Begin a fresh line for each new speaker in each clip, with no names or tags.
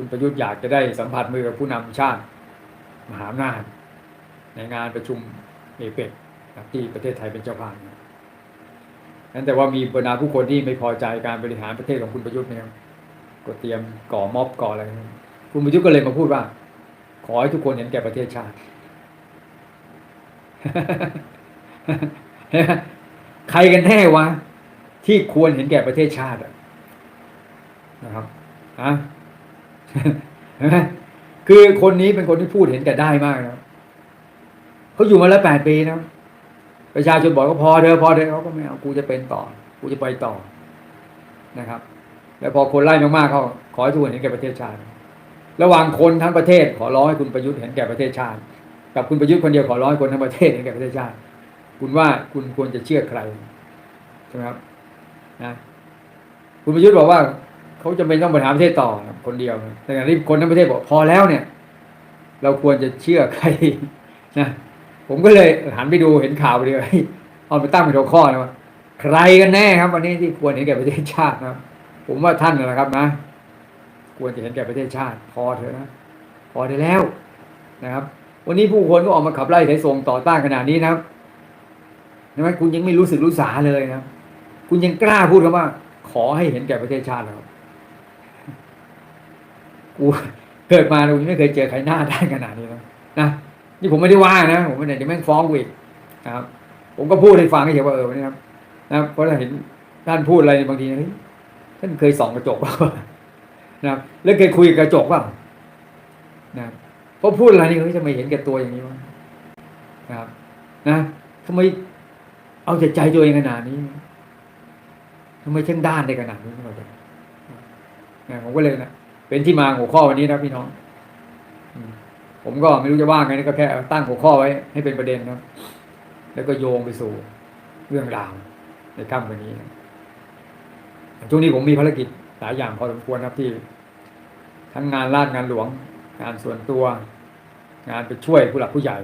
คุณประยุทธ์อยากจะได้สัมผัสมือกับผู้นำชาติ มหาอำนาจในงานประชุมเอเปกที่ประเทศไทยเป็นเจ้าภาพนั้นแต่ว่ามีบรรดาผู้คนที่ไม่พอใจการบริหารประเทศของคุณประยุทธ์เนี่ยก็เตรียมก่อม็อบก่ออะไร คุณประยุทธ์ก็เลยมาพูดว่า ขอให้ทุกคนเห็นแก่ประเทศชาติ ใครกันแน่วะที่ควรเห็นแก่ประเทศชาติอะนะครับอะ เห็นไหมคือคนนี้เป็นคนที่พูดเห็นแก่ได้มากนะเขาอยู่มาแล้วแปดปีนะประชาชนบอกก็พอเถอพอเถอเขาก็ไม่เอากูจะเป็นต่อ กูจะไปต่อนะครับ แล้วพอคนไล่มากๆเขาขอให้ทุกคนเห็นแก่ประเทศชาติ ระหว่างคนทั้งประเทศ ขอร้องให้คุณประยุทธ์เห็นแก่ประเทศชาติ กับคุณประยุทธ์คนเดียวขอร้องให้คนทั้งประเทศเห็นแก่ประเทศชาติ คุณว่าคุณควรจะเชื่อใครใช่ไหมครับนะคุณประยุทธ์บอกว่า เขาจะเป็นต้องบริหารประเทศต่อคนเดียวแต่อย่างที่คนทั้งประเทศบอกพอแล้วเนี่ย เราควรจะเชื่อใครนะผมก็เลยหันไปดูเห็นข่าวไปเลยเอาไปตั้งเป็นหัวข้อนะว่าใครกันแน่ครับ วันนี้ที่ควรเห็นแก่ประเทศชาตินะผมว่าท่านนะครับนะ ควรจะเห็นแก่ประเทศชาติ พอเถอะนะพอได้แล้วนะครับ วันนี้ผู้คนก็ออกมาขับไล่ไถส่งต่อต้านขนาดนี้นะครับใช่ไหมคุณยังไม่รู้สึกรู้สาเลยนะ คุณยังกล้าพูดคำว่า ขอให้เห็นแก่ประเทศชาติแล้ว กูเกิดมาเราไม่เคยเจอใครหน้าได้ขนาดนี้นะนะนี่ผมไม่ได้ว่านะผมไม่ได้เดี๋ยวแม่งฟ้องกูอีกนะครับ ผมก็พูดให้ฟังให้เฉยว่าเออนนี้ครับนะเพราะเราเห็นท่านพูดอะไรบางทีเฮ้ยท่านเคยส่องกระจกปล่านะครับแล้วเคยคุยกับกระจกเปล่านะเพราะพูดอะไรนี่เฮ้ยทำไมเห็นแก่ตัวอย่างนี้วะนะครับ นะทำไมเอาแต่ใจตัวเองขนาดนี้ทำไมเช่างด้านได้ขนาดนี้ไม่เข้าใจนะผมก็เลยนะ เป็นที่มาหัวข้อวันนี้นะพี่น้องผมก็ไม่รู้จะว่าไงก็แค่ตั้งหัวข้อไว้ให้เป็นประเด็นนะแล้วก็โยงไปสู่เรื่องราวในค่ำวันนี้นะช่วงนี้ผมมีภารกิจหลายอย่างพอสมควรครับที่ ทั้งงานราชงานหลวง งานส่วนตัว งานไปช่วยผู้หลักผู้ใหญ่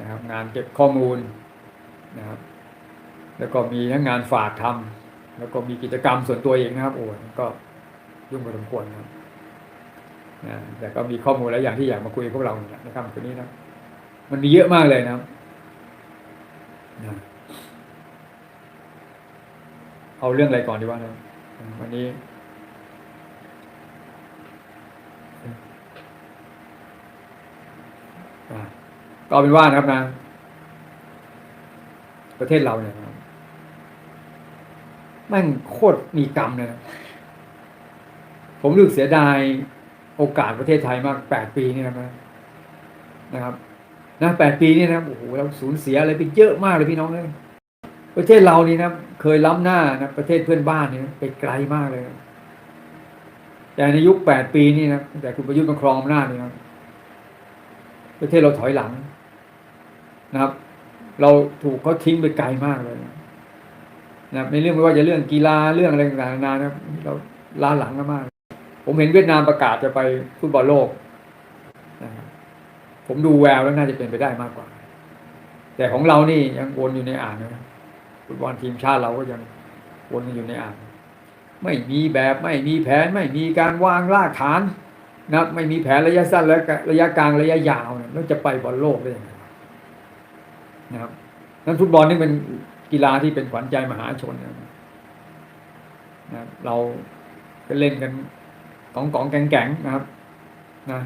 นะครับ งานเก็บข้อมูลนะครับ แล้วก็มีทั้งงานฝากทำแล้วก็มีกิจกรรมส่วนตัวเองนะครับโอ้ก็ยุ่งพอสมควรครับนะ แต่ก็มีข้อมูลหลายอย่างที่อยากมาคุยกับพวกเราเนี่ยนะครับคืนนี้นะมันมีเยอะมากเลยนะนะเอาเรื่องอะไรก่อนดีว่านะวันนี้อะก็เอเป็นว่านะครับนะ ประเทศเราเนี่ยนะแม่งโคตรมีกรรมเลยนะผมรู้เสียดาย โอกาสประเทศไทยมากแปดปีนี่นะครับนะครับนะแปดปีนี่นะโอ้โหเราสูญเสียอะไรไปเยอะมากเลยพี่น้องเลยประเทศเรานี่นะเคยล้ำหน้านะประเทศเพื่อนบ้านนี่นะไปไกลมากเลยนะแต่ในยุคแปดปีนี่นะแต่คุณประยุทธ์มาครองอำนาจนี่นะประเทศเราถอยหลังนะครับ เราถูกเขาทิ้งไปไกลมากเลยนะในเรื่องไม่ว่าจะเรื่องกีฬาเรื่องอะไรต่างๆนานานะเราล้าหลังกันมาก ผมเห็นเวียดนามประกาศจะไปฟุตบอลโลก ผมดูแววแล้วน่าจะเป็นไปได้มากกว่า แต่ของเรานี่ยังวนอยู่ในอ่างนะฟุตบอลทีมชาติเราก็ยังวนอยู่ในอ่าง ไม่มีแบบไม่มีแผนไม่มีการวางรากฐานนะไม่มีแผนระยะสั้นและระยะกลางระยะยาวเนี่ยแล้วจะไปบอลโลกได้ยังไงนะครับนั้นฟุตบอลนี่เป็นกีฬาที่เป็นขวัญใจมหาชนนะนะเราเล่นกัน กองกองแกงแกงนะครับนะ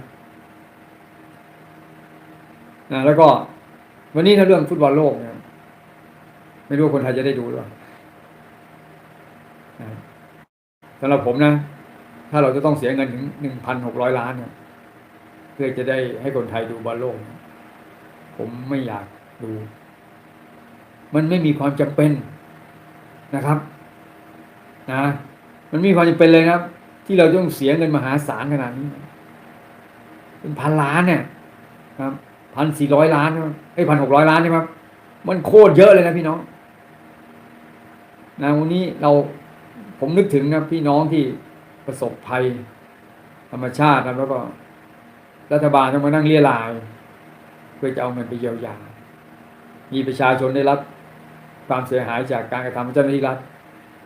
นะแล้วก็ วันนี้ถ้าเรื่องฟุตบอลโลกเนี่ยไม่รู้คนไทยจะได้ดูหรือเปล่าสำหรับผมนะ ถ้าเราจะต้องเสียเงินถึงหนึ่งพันหกร้อยล้านเนี่ยเพื่อจะได้ให้คนไทยดูบอลโลก ผมไม่อยากดู มันไม่มีความจำเป็นนะครับ นะ มันมีความจำเป็นเลยนะครับ ที่เราต้องเสียเงินมหาศาลขนาดนี้ เป็นพันล้านเนี่ยครับพันสี่ร้อยล้านไอ้พันหกร้อยล้านใช่ไหมครับมันโคตรเยอะเลยนะพี่น้องนะวันนี้เราผมนึกถึงนะพี่น้องที่ประสบภัย ธรรมชาตินะแล้วก็ รัฐบาลต้องมานั่งเรียรายเพื่อจะเอาเงินไปเยียวยา มีประชาชนได้รับความเสียหายจากการกระทำของเจ้าหน้าที่รัฐ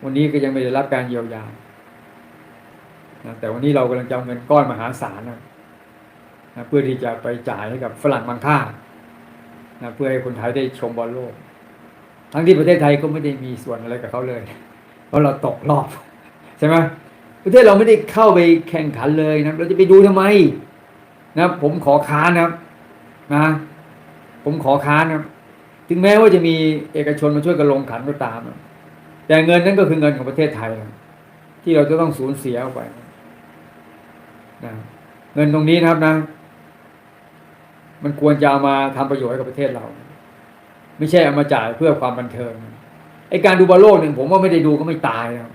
วันนี้ก็ยังไม่ได้รับการเยียวยา นะแต่วันนี้เรากำลังจะเอาเงินก้อนมหาศาลนะนะเพื่อที่จะไปจ่ายให้กับฝรั่งบางค่านะเพื่อให้คนไทยได้ชมบอลโลก ทั้งที่ประเทศไทยก็ไม่ได้มีส่วนอะไรกับเขาเลย เพราะเราตกรอบใช่ไหมประเทศเราไม่ได้เข้าไปแข่งขันเลยนะเราจะไปดูทำไม นะ ผมขอค้านนะครับนะ ผมขอค้านนะถึงแม้ว่าจะมีเอกชนมาช่วยกันลงขันก็ตาม แต่เงินนั้นก็คือเงินของประเทศไทย ที่เราจะต้องสูญเสียออกไป นะเงินตรงนี้นะครับนะ มันควรจะเอามาทำประโยชน์ให้กับประเทศเรา ไม่ใช่เอามาจ่ายเพื่อความบันเทิงไอการดูบอลโลกหนึ่งผมว่าไม่ได้ดูก็ไม่ตายนะ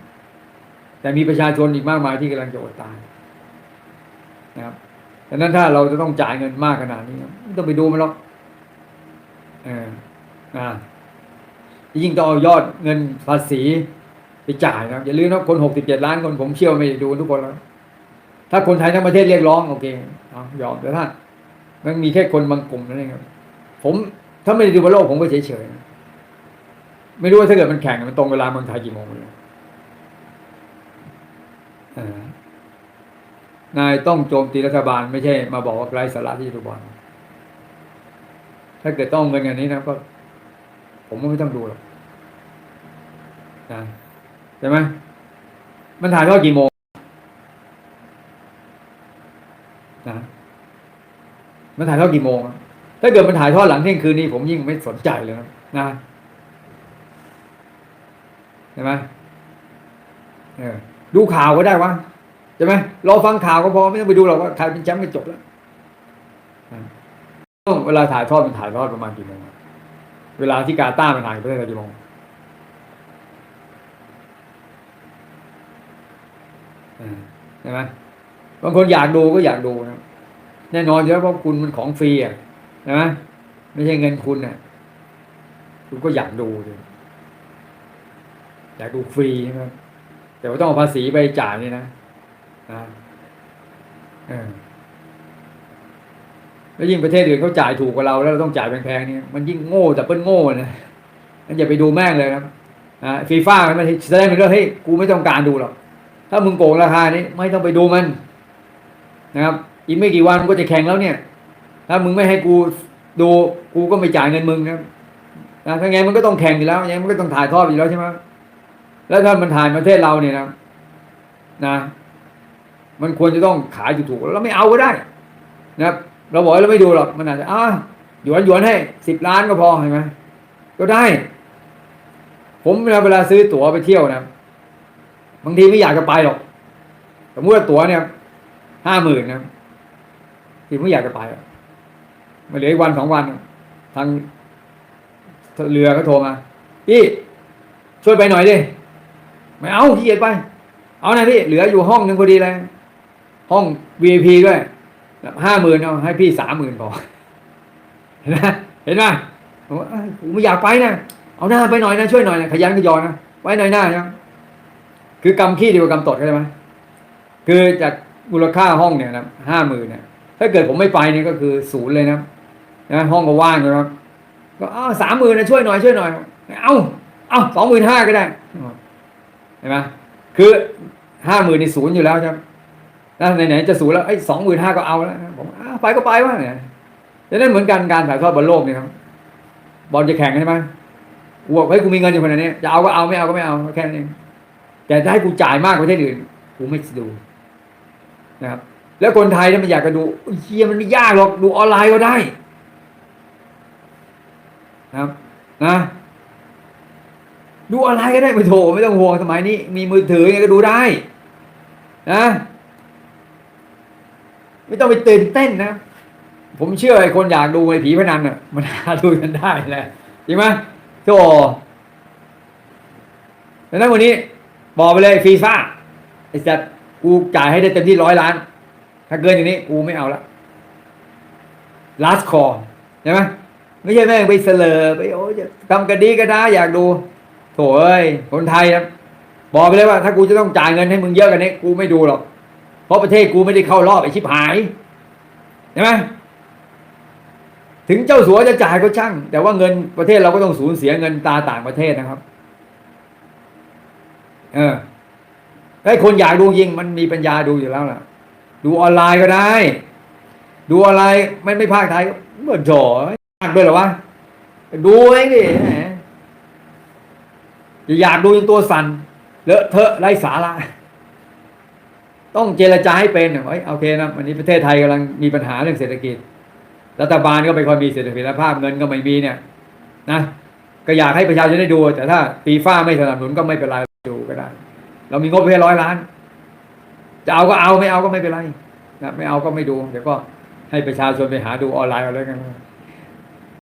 แต่มีประชาชนอีกมากมายที่กำลังจะอดตายนะครับดังนั้นถ้าเราจะต้องจ่ายเงินมากขนาดนี้ไม่ต้องไปดูมันหรอกเอออ่ายิ่งต้องเอายอดเงินภาษีไปจ่ายนะอย่าลืมนะคนหกสิบเจ็ดล้านคนผมเชื่อว่าไม่ได้ดูทุกคนแล้ว ถ้าคนไทยทั้งประเทศเรียกร้องโอเคอยอมแต่ถ้า มันมีแค่คนบางกลุ่มนั่นเองครับ ผมถ้าไม่ได้ดูบอลโลกผมก็เฉยเฉยๆไม่รู้ว่าถ้าเกิดมันแข่งมันตรงเวลาเมืองไทยกี่โมงเลยนายต้องโจมตีรัฐบาล ไม่ใช่มาบอกว่าไร้สาระที่จะดูบอลถ้าเกิดต้องเงินอย่างนี้นะก็ ผมก็ไม่ต้องดูหรอกนะใช่ไหมมันถ่ายทอดกี่โมง นะมันถ่ายทอดกี่โมง ถ้าเกิดมันถ่ายทอดหลังเที่ยงคืนนี้ผมยิ่งไม่สนใจเลยนะนะใช่ไหมเออดูข่าวก็ได้วะใช่ไหมรอฟังข่าวก็พอไม่ต้องไปดูหรอกว่าใครเป็นแชมป์ก็จบแล้วเวลาถ่ายทอดมันถ่ายทอดประมาณกี่โมงเวลาที่กาตาร์มันถ่ายประเทศไทยกี่โมงใช่ไหม บางคนอยากดูก็อยากดูนะแน่นอนอยู่แล้วเพราะคุณมันของฟรีอะนะไม่ใช่เงินคุณอะ คุณก็อยากดูดิอยากดูฟรีใช่ไหมแต่ว่าต้องเอาภาษีไปจ่ายนี่นะนะเออแล้วยิ่งประเทศอื่นเขาจ่ายถูกกว่าเรา แล้วเราต้องจ่ายแพงๆนี่มันยิ่งโง่แต่เปิ้ลโง่นะมันอย่าไปดูแม่งเลยครับอ่าฟีฟ่ามันแสดงเป็นเรื่องเฮ้ยกูไม่ต้องการดูหรอกถ้ามึงโกงราคานี้ไม่ต้องไปดูมัน นะครับ อีกไม่กี่วันมันก็จะแข่งแล้วเนี่ย ถ้ามึงไม่ให้กูดูกูก็ไม่จ่ายเงินมึงนะครับนะถ้าไงมันก็ต้องแข่งอยู่แล้วยังไงมันก็ต้องถ่ายทอดอยู่แล้วใช่ไหมแล้วถ้ามันถ่ายประเทศเราเนี่ยนะนะ มันควรจะต้องขายถูกๆแล้วไม่เอาก็ได้ นะครับ เราบอกเราไม่ดูหรอกมันอาจจะอ่าหยวนหยวนให้สิบล้านก็พอเห็นไหมก็ได้ ผมเวลาเวลาซื้อตั๋วไปเที่ยวนะบางทีไม่อยากจะไปหรอกสมมติว่าตั๋วเนี่ย ห้าหมื่นนะที่ไม่อยากจะไปมาเหลืออีกวันสองวัน ทางเรือก็โทรมา พี่ช่วยไปหน่อยดิ ไม่เอาขี้เกียจไป เอานะพี่เหลืออยู่ห้องหนึ่งพอดีเลย ห้อง VIP ด้วยห้าหมื่นเอาให้พี่สามหมื่นพอ เห็นไหมเห็นไหมผมไม่อยากไปนะเอาหน้าไปหน่อยนะช่วยหน่อยนะขยันขยอนนะไว้หน่อยหน้านะคือกำขี้ดีกว่ากำตดเข้าใจไหมคือจาก มูลค่าห้องเนี่ยนะห้าหมื่นเนี่ย ถ้าเกิดผมไม่ไปเนี่ยก็คือศูนย์เลยนะนะห้องก็ว่างเลยครับก็อ้าวสามหมื่นนะช่วยหน่อยช่วยหน่อย เอาเอาสองหมื่นห้าก็ได้เห็นไหมคือห้าหมื่นนี่ศูนย์อยู่แล้วครับแล้วไหนๆจะศูนย์แล้วไอ้สองหมื่นห้าก็เอาแล้วผมไปก็ไปวะเนี่ยดังนั้นเหมือนกันการถ่ายทอดบอลโลกเนี่ยครับบอลจะแข่งใช่ไหมกูบอกเฮ้ยกูมีเงินอยู่ขนาดนี้จะเอาก็เอาไม่เอาก็ไม่เอาแค่นั้แต่ถ้าให้กูจ่ายมากกว่าประเทศอื่นกูไม่ดู นะครับแล้วคนไทยเนี่ยมันอยากจะดูเฮียมันไม่ยากหรอกดูออนไลน์ก็ได้นะครับนะดูออนไลน์ก็ได้ไม่โถไม่ต้องห่วงสมัยนี้ มีมือถือไงก็ดูได้นะไม่ต้องไปตื่นเต้นนะ ผมเชื่อไอ้คนอยากดูไอ้ผีพนันอะ มันหาดูกันได้แหละจริงไหมโธ่ดังนั้นวันนี้ บอกไปเลยฟีฟ่าไอ้สัตว์ กูจ่ายให้ได้เต็มที่ร้อยล้าน ถ้าเกินอย่างนี้กูไม่เอาละ last call ใช่ไหมไม่ใช่แม่งไปเสลอไปโอ้ยทำกระดีก็ได้อยากดูโถ่เอ้ยคนไทยนะบอกไปเลยว่า ถ้ากูจะต้องจ่ายเงินให้มึงเยอะกันนี้กูไม่ดูหรอก เพราะประเทศกูไม่ได้เข้ารอบไอ้ชิบหายใช่ไหมถึงเจ้าสัวจะจ่ายก็ช่าง แต่ว่าเงินประเทศเราก็ต้องสูญเสียเงินตาต่างประเทศนะครับ เออ ให้คนอยากดูจริงมันมีปัญญาดูอยู่แล้วล่ะ ดูออนไลน์ก็ได้ ดูออนไลน์ไม่ไม่ภาคไทยเมื่อจ่อภาคด้วยหรอวะดูเองดิแหมอยากดูจนตัวสั่นเลอะเทอะไร้สาระต้องเจรจาให้เป็นเอ้ยโอเคนะวันนี้ประเทศไทยกำลังมีปัญหาเรื่องเศรษฐกิจ รัฐบาลก็ไม่ค่อยมีเสถียรภาพเงินก็ไม่มีเนี่ย นะก็อยากให้ประชาชนได้ดู แต่ถ้าฟีฟ่าไม่สนับสนุนก็ไม่เป็นไรดูก็ได้ เรามีงบแค่ร้อยล้าน จะเอาก็เอาไม่เอาก็ไม่เป็นไรนะไม่เอาก็ไม่ดู เดี๋ยวก็ให้ประชาชนไปหาดูออนไลน์เอาแล้วกัน